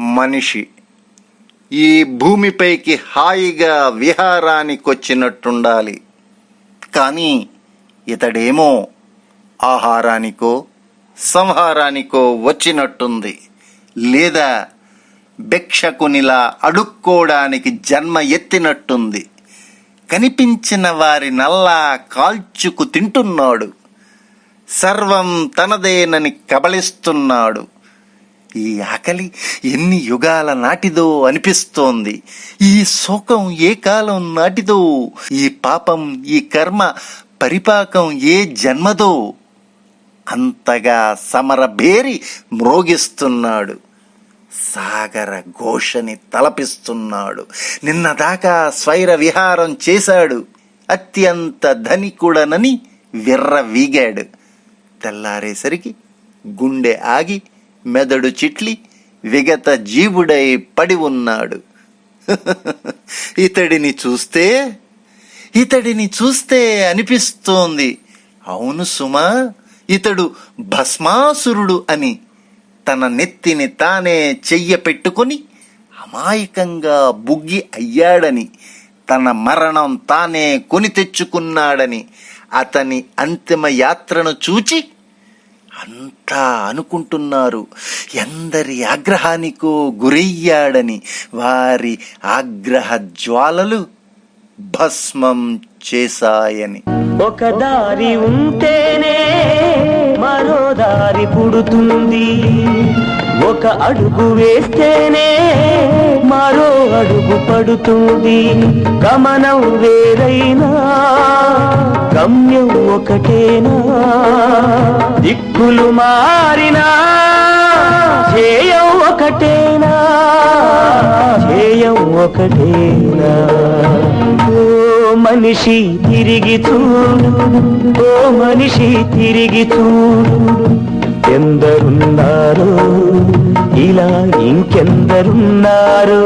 మనిషి. ఈ భూమిపైకి హాయిగా విహారానికొచ్చినట్టుండాలి. కానీ ఇతడేమో ఆహారానికో సంహారానికో వచ్చినట్టుంది. లేదా భిక్షకునిలా అడుక్కోవడానికి జన్మ ఎత్తినట్టుంది. కనిపించిన వారి నల్లా కాల్చుకు తింటున్నాడు. సర్వం తనదేనని కబళిస్తున్నాడు. ఈ ఆకలి ఎన్ని యుగాల నాటిదో అనిపిస్తోంది. ఈ శోకం ఏ కాలం నాటిదో? ఈ పాపం ఈ కర్మ పరిపాకం ఏ జన్మదో? అంతగా సమరభేరి మ్రోగిస్తున్నాడు. సాగర ఘోషని తలపిస్తున్నాడు. నిన్నదాకా స్వైర విహారం చేశాడు. అత్యంత ధనికుడనని విర్ర వీగాడు. తెల్లారేసరికి గుండె ఆగి మెదడు చిట్లి విగత జీవుడై పడి ఉన్నాడు. ఇతడిని చూస్తే ఇతడిని చూస్తే అనిపిస్తోంది. అవును సుమా ఇతడు భస్మాసురుడు అని తన నెత్తిని తానే చెయ్య పెట్టుకొని అమాయకంగా బుగ్గి అయ్యాడని తన మరణం తానే కొని తెచ్చుకున్నాడని అతని అంతిమ యాత్రను చూచి అంతా అనుకుంటున్నారు. ఎందరి ఆగ్రహానికో గురయ్యాడని వారి ఆగ్రహ జ్వాలలు భస్మం చేశాయని. ఒక దారి ఉంటేనే మరో దారి పుడుతుంది. ఒక అడుగు వేస్తేనే మరో అడుగు పడుతుంది. గమనం వేరైనా గమ్యం ఒకటేనా? దిక్కులు మారినా ధ్యేయం ఒకటేనా ధ్యేయం ఒకటేనా? ఓ మనిషి తిరిగి చూడు ఓ మనిషి తిరిగి చూడు ఎందరున్నారో ఇలా ఇంకెందరున్నారో.